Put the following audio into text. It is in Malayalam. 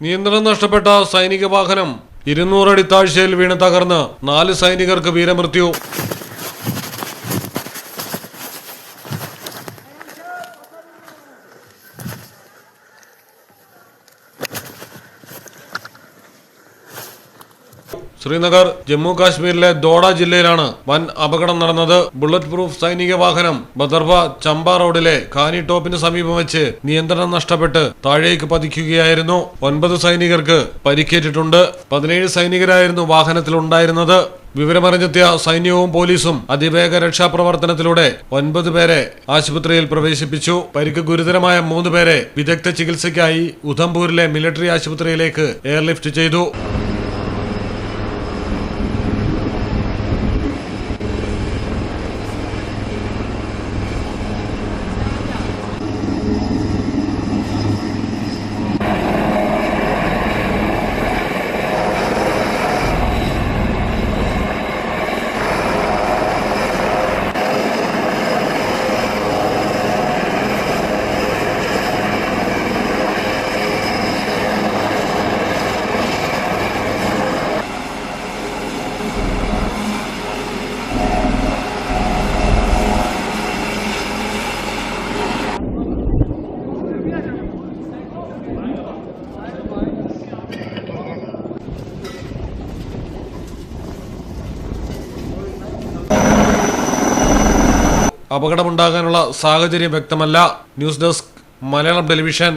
നിയന്ത്രണം നഷ്ടപ്പെട്ട സൈനിക വാഹനം ഇരുന്നൂറടി താഴ്ചയിൽ വീണ് തകർന്ന് നാല് സൈനികർക്ക് വീരമൃത്യു. ശ്രീനഗർ ജമ്മു കാശ്മീരിലെ ദോഡ ജില്ലയിലാണ് വൻ അപകടം നടന്നത്. ബുള്ളറ്റ് പ്രൂഫ് സൈനിക വാഹനം ബദർവ ചമ്പ റോഡിലെ ഖാനി ടോപ്പിന് സമീപം വെച്ച് നിയന്ത്രണം നഷ്ടപ്പെട്ട് താഴേക്ക് പതിക്കുകയായിരുന്നു. ഒൻപത് സൈനികർക്ക് പരിക്കേറ്റിട്ടുണ്ട്. പതിനേഴ് സൈനികരായിരുന്നു വാഹനത്തിലുണ്ടായിരുന്നത് വിവരമറിഞ്ഞെത്തിയ സൈന്യവും പോലീസും അതിവേഗ രക്ഷാപ്രവർത്തനത്തിലൂടെ ഒൻപത് പേരെ ആശുപത്രിയിൽ പ്രവേശിപ്പിച്ചു. പരിക്ക് ഗുരുതരമായ മൂന്ന് പേരെ വിദഗ്ധ ചികിത്സയ്ക്കായി ഉധംപൂരിലെ മിലിറ്ററി ആശുപത്രിയിലേക്ക് എയർലിഫ്റ്റ് ചെയ്തു. അപകടമുണ്ടാകാനുള്ള സാഹചര്യം വ്യക്തമല്ല. News desk Malayalam television.